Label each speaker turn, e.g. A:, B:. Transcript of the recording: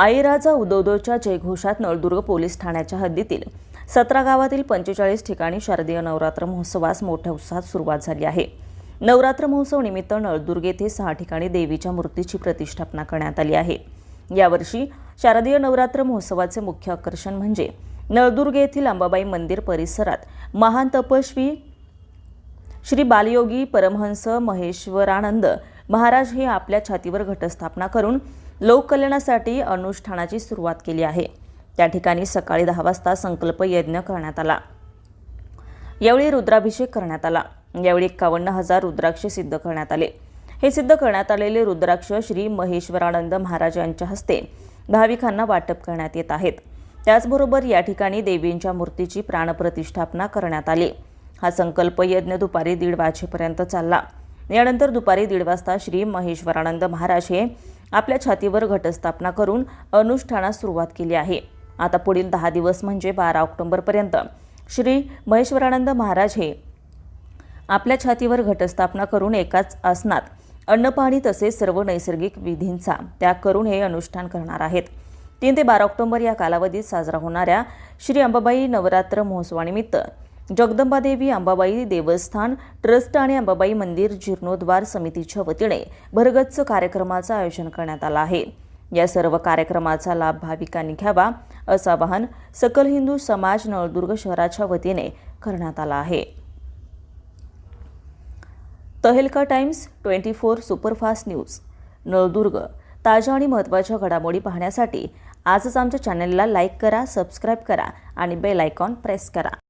A: आईराजा उदोदोच्या जयघोषात नळदुर्ग पोलीस ठाण्याच्या हद्दीतील सतरा गावातील पंचेचाळीस ठिकाणी शारदीय नवरात्र महोत्सवास मोठ्या उत्साहात सुरुवात झाली आहे. नवरात्र महोत्सव निमित्त नळदुर्ग येथे सहा ठिकाणी देवीच्या मूर्तीची प्रतिष्ठापना करण्यात आली आहे. यावर्षी शारदीय नवरात्र महोत्सवाचे मुख्य आकर्षण म्हणजे नळदुर्ग येथील अंबाबाई मंदिर परिसरात महान तपस्वी श्री बालयोगी परमहंस महेश्वरानंद महाराज हे आपल्या छातीवर घटस्थापना करून लोककल्याणासाठी अनुष्ठानाची सुरुवात केली आहे. त्या ठिकाणी सकाळी दहा वाजता संकल्प यज्ञ करण्यात आला. यावेळी रुद्राभिषेक करण्यात आला. यावेळी एकावन्न हजार रुद्राक्ष सिद्ध करण्यात आले. हे सिद्ध करण्यात आलेले रुद्राक्ष श्री महेश्वरानंद महाराज यांच्या हस्ते भाविकांना वाटप करण्यात येत आहेत. त्याचबरोबर या ठिकाणी देवींच्या मूर्तीची प्राणप्रतिष्ठापना करण्यात आली. हा संकल्प यज्ञ दुपारी दीड वाजेपर्यंत चालला. यानंतर दुपारी दीड वाजता श्री महेश्वरानंद महाराज हे आपल्या छातीवर घटस्थापना करून अनुष्ठानास सुरुवात केली आहे. आता पुढील दहा दिवस म्हणजे बारा ऑक्टोबरपर्यंत. श्री महेश्वरानंद महाराज हे आपल्या छातीवर घटस्थापना करून एकाच आसनात अन्नपाणी तसेच सर्व नैसर्गिक विधींचा त्याग करून हे अनुष्ठान करणार आहेत. तीन ते बारा ऑक्टोबर या कालावधीत साजरा होणाऱ्या श्री अंबाबाई नवरात्र महोत्सवानिमित्त जगदंबादेवी अंबाबाई देवस्थान ट्रस्ट आणि अंबाबाई मंदिर जीर्णोद्वार समितीच्या वतीने भरगच्च कार्यक्रमाचं आयोजन करण्यात आलं आहे. या सर्व कार्यक्रमाचा लाभ भाविकांनी घ्यावा असं आवाहन सकल हिंदू समाज नळदुर्ग शहराच्या वतीने करण्यात आलं आहे. Tehelka times twenty four superfast news Naldurg. ताज्या आणि महत्त्वाच्या घडामोडी पाहण्यासाठी आजच आमच्या चॅनलला लाईक करा सबस्क्राईब करा आणि बेल आयकॉन प्रेस करा.